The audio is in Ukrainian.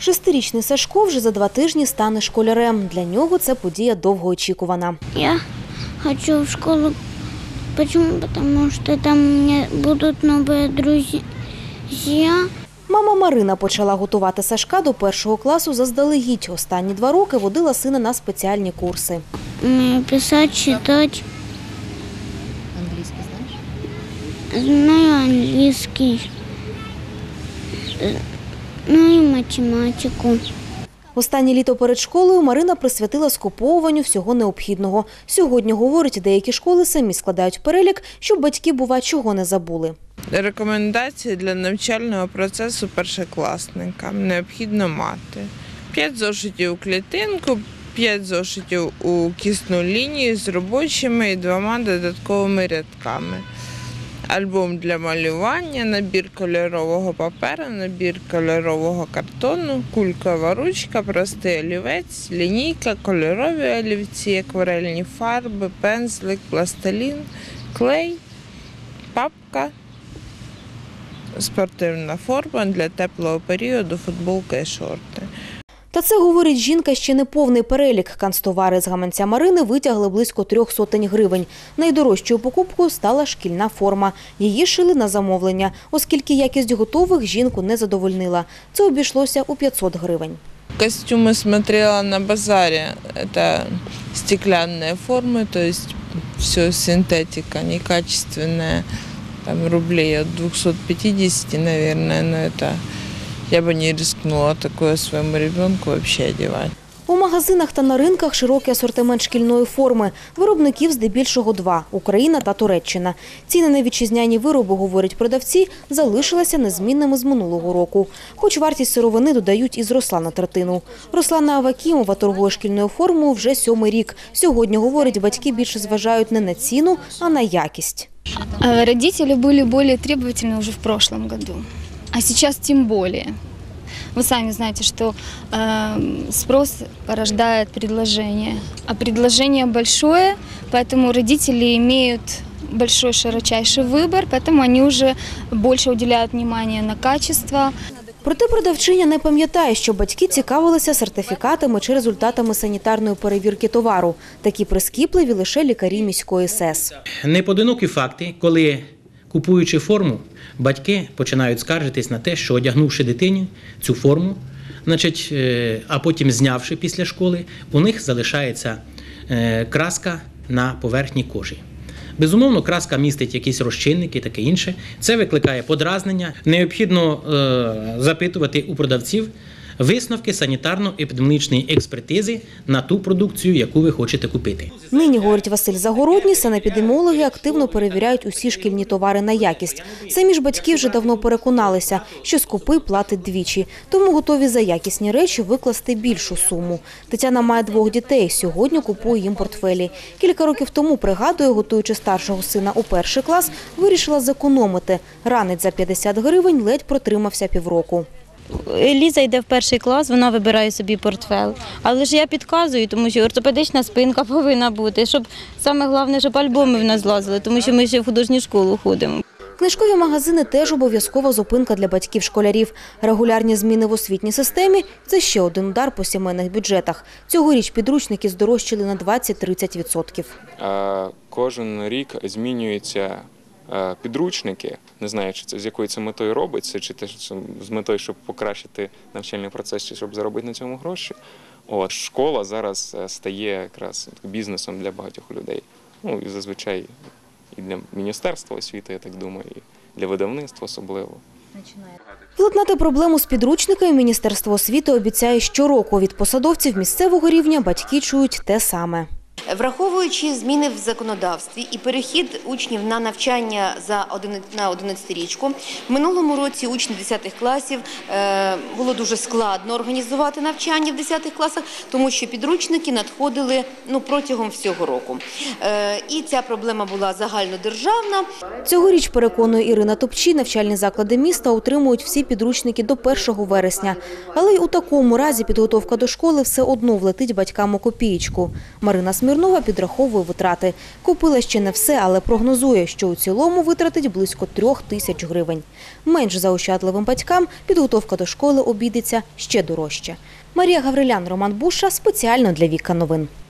Шестирічний Сашко вже за два тижні стане школярем. Для нього це подія довгоочікувана. Я хочу в школу. Почему? Потому что там у меня будут новые друзья. Мама Марина почала готувати Сашка до першого класу заздалегідь. Останні два роки водила сина на спеціальні курси. Умею писать, читать. Англійський знаєш? Знаю английский. Ну и математику. Останнє літо перед школою Марина присвятила скуповуванню всього необхідного. Сьогодні, говорить, деякі школи самі складають перелік, щоб батьки, бува, чого не забули. Рекомендації для навчального процесу першокласникам необхідно мати 5 зошитів у клітинку, 5 зошитів у кисну лінію з робочими і двома додатковими рядками. Альбом для малювання, набір кольорового паперу, набір кольорового картону, кулькова ручка, простий олівець, лінійка, кольорові олівці, акварельні фарби, пензлик, пластилін, клей, папка, спортивна форма для теплого періоду, футболка і шорти. Та це, говорить жінка, ще не повний перелік. Канцтовари з гаманця Марини витягли близько трьох сотень гривень. Найдорожчою покупкою стала шкільна форма. Її шили на замовлення, оскільки якість готових жінку не задовольнила. Це обійшлося у 500 гривень. Костюмы смотрела на базаре. Это стеклянные формы, то есть все синтетика, некачественная. Там рублей от 250, наверное, но это я бы не рискнула такое своему ребенку вообще одевать. У магазинах та на ринках широкий асортимент шкільної форми. Виробників здебільшого два – Україна та Туреччина. Ціни на вітчизняні вироби, говорять продавці, залишилися незмінними з минулого року. Хоч вартість сировини додають і зросла на третину. Руслана Авакімова торгує шкільною формою вже сьомий рік. Сьогодні, говорить, батьки більше зважають не на ціну, а на якість. А Родители были более требовательны уже в прошлом году, а сейчас тем более. Вы сами знаете, что э, спрос порождает предложение, а предложение большое, поэтому родители имеют большой широчайший выбор, поэтому они уже больше уделяют внимание на качество, Проте продавчиня не пам'ятає, що батьки цікавилися сертифікатами чи результатами санітарної перевірки товару. Такі прискіпливі лише лікарі міської СЕС. Неподинокі факти, коли купуючи форму, батьки починають скаржитись на те, що одягнувши дитині цю форму, значить, е, а потім знявши після школи, у них залишається е, краска на поверхні кожі. Безумовно, краска містить якісь розчинники таке інше. Це викликає подразнення. Необхідно е, запитувати у продавців висновки санітарно-епідеміологічної експертизи на ту продукцію, яку ви хочете купити. Нині, говорить Василь Загородній, санепідеміологи активно перевіряють усі шкільні товари на якість. Самі ж батьки вже давно переконалися, що скупий платить двічі, тому готові за якісні речі викласти більшу суму. Тетяна має двох дітей, сьогодні купує їм портфелі. Кілька років тому, пригадує, готуючи старшого сина у перший клас, вирішила зекономити. Ранець за 50 гривень ледь протримався півроку. Ліза йде в перший клас, вона вибирає собі портфел. Але ж я підказую, тому що ортопедична спинка повинна бути, щоб саме головне, щоб альбоми в нас злазили, тому що ми ще в художню школу ходимо. Книжкові магазини теж обов'язкова зупинка для батьків школярів. Регулярні зміни в освітній системі – це ще один удар по сімейних бюджетах. Цьогоріч підручники здорожчали на 20-30%. Е, Кожен рік змінюються е, підручники. Не знаю, чи це з якою це метою робиться, чи те, з метою, щоб покращити навчальний процес, чи щоб заробити на цьому гроші. От школа зараз е, стає якраз бізнесом для багатьох людей. Ну і зазвичай і для міністерства освіти, я так думаю, і для видавництва особливо. Владнати проблему з підручниками Міністерство освіти обіцяє щороку. Від посадовців місцевого рівня батьки чують те саме. Враховуючи зміни в законодавстві і перехід учнів на навчання за 11 на 11-річку, в минулому році учні 10 класів е, було дуже складно організувати навчання в 10 класах, тому що підручники надходили ну, протягом всього року. Е, І ця проблема була загальнодержавна. Цьогоріч, переконує Ірина Топчі, навчальні заклади міста отримують всі підручники до 1 вересня. Але й у такому разі підготовка до школи все одно влетить батькам у копієчку. Марина Смирнова, Смірнова підраховує витрати. Купила ще не все, але прогнозує, що у цілому витратить близько трьох тисяч гривень. Менш заощадливим батькам підготовка до школи обійдеться ще дорожче. Марія Гаврилян, Роман Буша спеціально для Віка Новин.